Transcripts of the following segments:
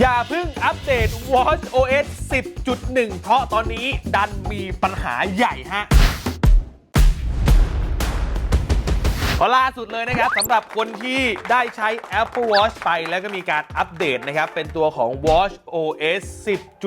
อย่าเพิ่งอัปเดต Watch OS 10.1 เพราะตอนนี้ดันมีปัญหาใหญ่ฮะ ล่าสุดเลยนะครับสำหรับคนที่ได้ใช้ Apple Watch ไปแล้วก็มีการอัปเดตนะครับ เป็นตัวของ Watch OS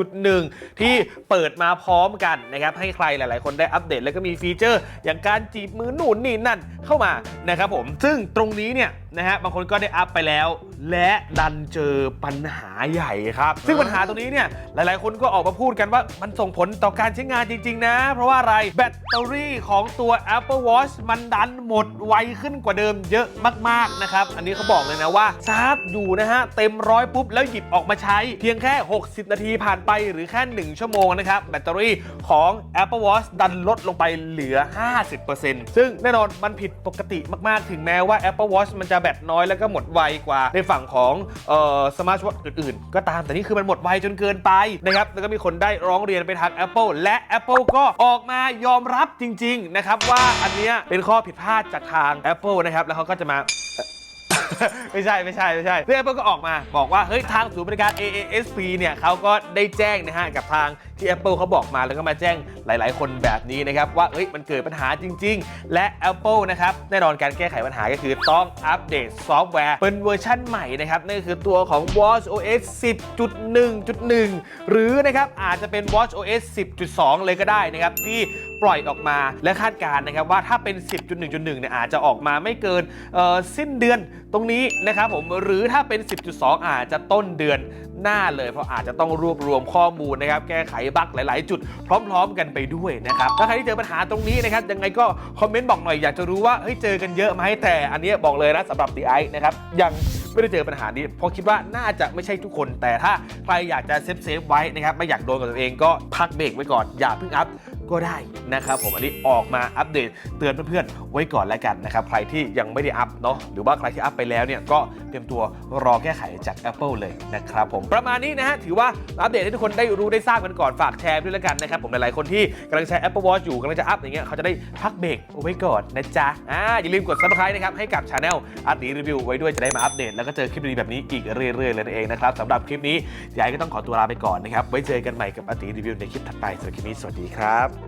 10.1 ที่เปิดมาพร้อมกันนะครับ ให้ใครหลายๆ คนได้อัปเดตแล้วก็มีฟีเจอร์ อย่างการจีบมือหนุนนี่นั่นเข้ามานะครับผม ซึ่งตรงนี้เนี่ยนะฮะบางคนก็ได้อัพไปแล้ว และดันเจอปัญหาใหญ่ครับ ซึ่งปัญหาตรงนี้เนี่ยหลายๆ คนก็ออกมาพูดกันว่ามันส่งผลต่อการใช้งานจริง ๆ นะ เพราะว่าอะไรแบตเตอรี่ของตัว Apple Watch มันดันหมดไวขึ้ขึ้นกว่าเดิมเยอะมากๆนะครับ อันนี้เขาบอกเลยนะว่าชาร์จอยู่นะฮะเต็มร้อยปุ๊บแล้วหยิบออกมาใช้ เพียงแค่ 60 นาทีผ่านไปหรือแค่ 1 ชั่วโมงนะครับ แบตเตอรี่ของ Apple Watch ดันลดลงไปเหลือ 50%ซึ่งแน่นอนมันผิดปกติมากๆ ถึงแม้ว่า Apple Watch มันจะแบตน้อยแล้วก็หมดไวกว่าในฝั่งของเอ่อสมาร์ทวอทอื่นๆ ก็ตามแต่นี่คือมันหมดไวจนเกินไปนะครับแล้วก็มีคนได้ร้องเรียนไปทาง Apple และ Apple ก็ออกมายอมรับจริงๆนะครับว่าอันเนี้ยเป็นข้อผิดพลาดจากทาง Apple นะครับ แล้วเขาก็จะมา ไม่ใช่ไม่ใช่ไม่ใช่ซึ่ง Apple ก็ออกมาบอกว่า เฮ้ย ทางศูนย์บริการ AASP เนี่ยเขาก็ได้แจ้งนะฮะกับทาง ที่ Apple เขาบอกมาแล้วก็มาแจ้งหลาย ๆ คนแบบนี้นะครับ ว่าเอ้ยมันเกิดปัญหาจริง ๆ และ Apple นะครับแน่นอนการแก้ไขปัญหาก็คือต้องอัปเดตซอฟต์แวร์ เป็นเวอร์ชั่นใหม่นะครับนั่นคือตัวของ Watch OS 10.1.1 หรือนะครับอาจจะเป็น Watch OS 10.2 เลยก็ได้นะครับที่ปล่อยออกมาและคาดการณ์นะครับว่าถ้าเป็น 10.1.1 เนี่ยอาจจะออกมาไม่เกินสิ้นเดือนตรงนี้นะครับผมหรือถ้าเป็น 10.2 อาจจะต้นเดือนหน้าเลย เพราะอาจจะต้องรวบรวมข้อมูลนะครับแก้ไขบั๊กหลาย ๆ จุดพร้อม ๆ กันไปด้วยนะครับถ้าใครที่เจอปัญหาตรงนี้นะครับยังไงก็คอมเมนต์บอกหน่อยอยากจะรู้ว่าเฮ้ยเจอกันเยอะไหมแต่อันนี้บอกเลยนะสำหรับดีไอนะครับยังไม่ได้เจอปัญหานี้เพราะคิดว่าน่าจะไม่ใช่ทุกคน แต่ถ้าใครอยากจะเซฟเซฟไว้นะครับไม่อยากโดนกับตัวเองก็พักเบรกไว้ก่อนอย่าเพิ่งอัพ ก็ได้นะครับผมอันนี้ออกมาอัปเดตเตือนเพื่อนๆไว้ก่อนแล้วกันนะครับใครที่ยังไม่ได้อัพเนาะหรือว่าใครที่อัพไปแล้วเนี่ยก็เตรียมตัวรอแก้ไขจาก Apple เลยนะครับผมประมาณนี้นะฮะถือว่าอัปเดตให้ทุกคนได้รู้ได้ทราบกันก่อนฝากแชร์ด้วยแล้วกันนะครับผมหลายๆคนที่กำลังใช้ Apple Watch อยู่กำลังจะอัพอย่างเงี้ยเขาจะได้พักเบรกเอาไว้ก่อนนะจ๊ะอ่าอย่าลืมกด subscribe นะครับให้กับ Channel อาร์ตีรีวิวไว้ด้วยจะได้มาอัปเดต แล้วก็เจอคลิปดีๆแบบนี้อีกเรื่อยๆเลยนั่นเองนะครับสำหรับคลิปนี้ยายก็ต้องขอตัวลาไปก่อนนะครับไว้เจอกันใหม่กับอาร์ตีรีวิวในคลิปถัดไปสำหรับคลิปนี้สวัสดีครับ